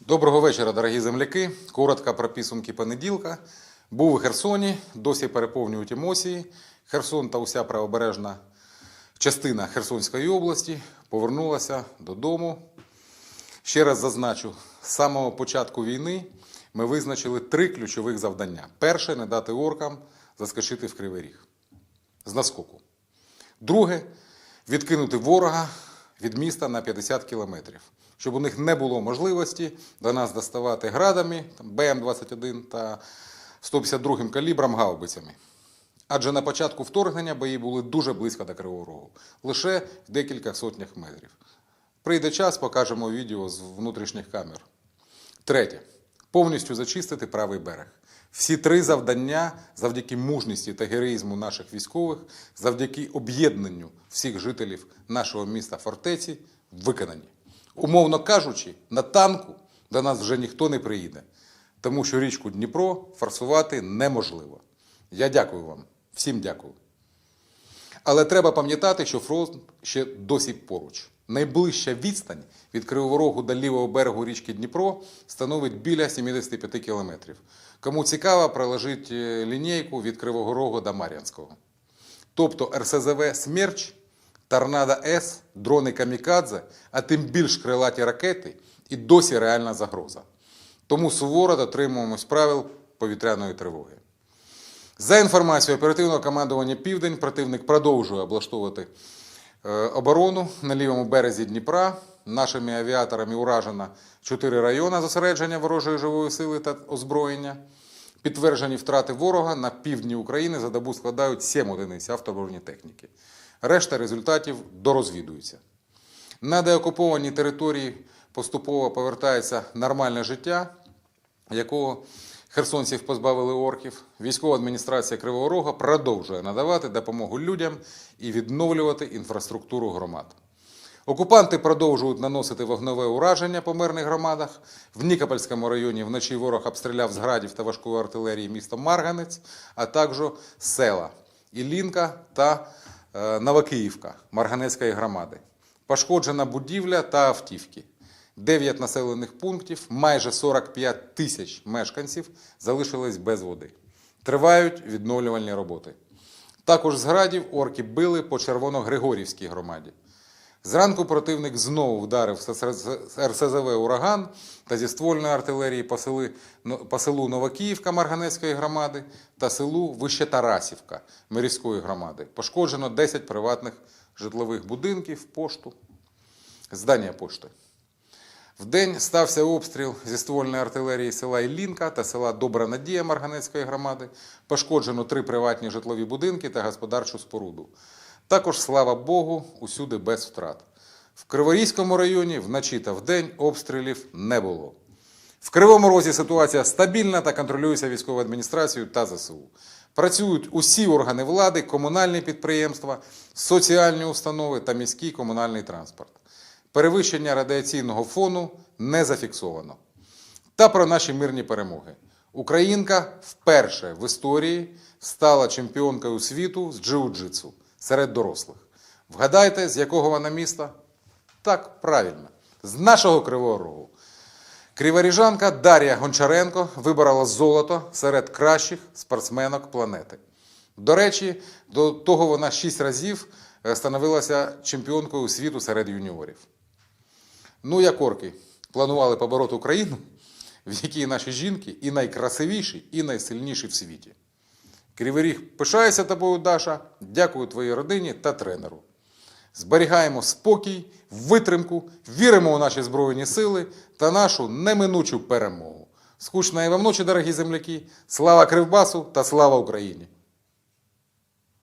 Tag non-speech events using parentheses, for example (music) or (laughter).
Доброго вечора, дорогі земляки. Коротко про підсумки понеділка. Був у Херсоні, досі переповнюють емоції. Херсон та уся правобережна частина Херсонської області повернулася додому. Ще раз зазначу, з самого початку війни ми визначили три ключових завдання: перше не дати оркам заскочити в Кривий Ріг з наскоку. Друге відкинути ворога від міста на 50 кілометрів, щоб у них не було можливості до нас доставати градами БМ-21 та 152 калібром гаубицями. Адже на початку вторгнення бої були дуже близько до Кривого Рогу, лише в декілька сотнях метрів. Прийде час, покажемо відео з внутрішніх камер. Третє. Повністю зачистити правий берег. Всі три завдання завдяки мужності та героїзму наших військових, завдяки об'єднанню всіх жителів нашого міста фортеці виконані. Умовно кажучи, на танку до нас вже ніхто не приїде, тому що річку Дніпро форсувати неможливо. Я дякую вам. Всім дякую. Але треба пам'ятати, що фронт ще досі поруч. Найближча відстань від Кривого Рогу до лівого берегу річки Дніпро становить біля 75 кілометрів. Кому цікаво, проложіть е, лінійку від Кривого Рогу до Мар'янського. Тобто РСЗВ Смерч, Торнадо С, дрони Камікадзе, а тим більш крилаті ракети і досі реальна загроза. Тому суворо дотримуємось правил повітряної тривоги. За інформацією оперативного командування Південь, противник продовжує облаштовувати оборону на лівому березі Дніпра. Нашими авіаторами уражено чотири райони зосередження ворожої живої сили та озброєння. Підтверджені втрати ворога на півдні України за добу складають 7 одиниць автобронетехніки. Решта результатів дорозвідуються. На деокупованій території поступово повертається нормальне життя, якого херсонців позбавили орків. Військова адміністрація Кривого Рога продовжує надавати допомогу людям і відновлювати інфраструктуру громад. Окупанти продовжують наносити вогневе ураження по мирних громадах. В Нікопольському районі вночі ворог обстріляв з градів та важкої артилерії місто Марганець, а також села Іллінка та е, Новокиївка Марганецької громади. Пошкоджена будівля та автівки. Дев'ять населених пунктів, майже 45 тисяч мешканців залишились без води. Тривають відновлювальні роботи. Також з градів орки били по Червоногригорівській громаді. Зранку противник знову вдарив РСЗВ «Ураган» та зі ствольної артилерії по, сели, по селу Новокіївка Марганецької громади та селу Вищетарасівка Мирівської громади. Пошкоджено 10 приватних житлових будинків, пошту, здання пошти. Вдень стався обстріл зі ствольної артилерії села Іллінка та села Добра Надія Марганецької громади. Пошкоджено три приватні житлові будинки та господарчу споруду. Також, слава Богу, усюди без втрат. В Криворізькому районі вночі та вдень обстрілів не було. В Кривому Розі ситуація стабільна та контролюється військовою адміністрацією та ЗСУ. Працюють усі органи влади, комунальні підприємства, соціальні установи та міський комунальний транспорт. Перевищення радіаційного фону не зафіксовано. Та про наші мирні перемоги. Українка вперше в історії стала чемпіонкою світу з джиу-джитсу серед дорослих. Вгадайте, з якого вона міста? Так, правильно, з нашого Кривого Рогу. Криворіжанка Дар'я Гончаренко виборола золото серед кращих спортсменок планети. До речі, до того вона шість разів е, становилася чемпіонкою світу серед юніорів. Ну, як орки, планували побороти Україну, (laughs) в якій наші жінки і найкрасивіші, і найсильніші в світі. Кривий Ріг пишається тобою, Даша. Дякую твоїй родині та тренеру. Зберігаємо спокій, витримку, віримо у наші Збройні сили та нашу неминучу перемогу. Скучної вам ночі, дорогі земляки! Слава Кривбасу та слава Україні!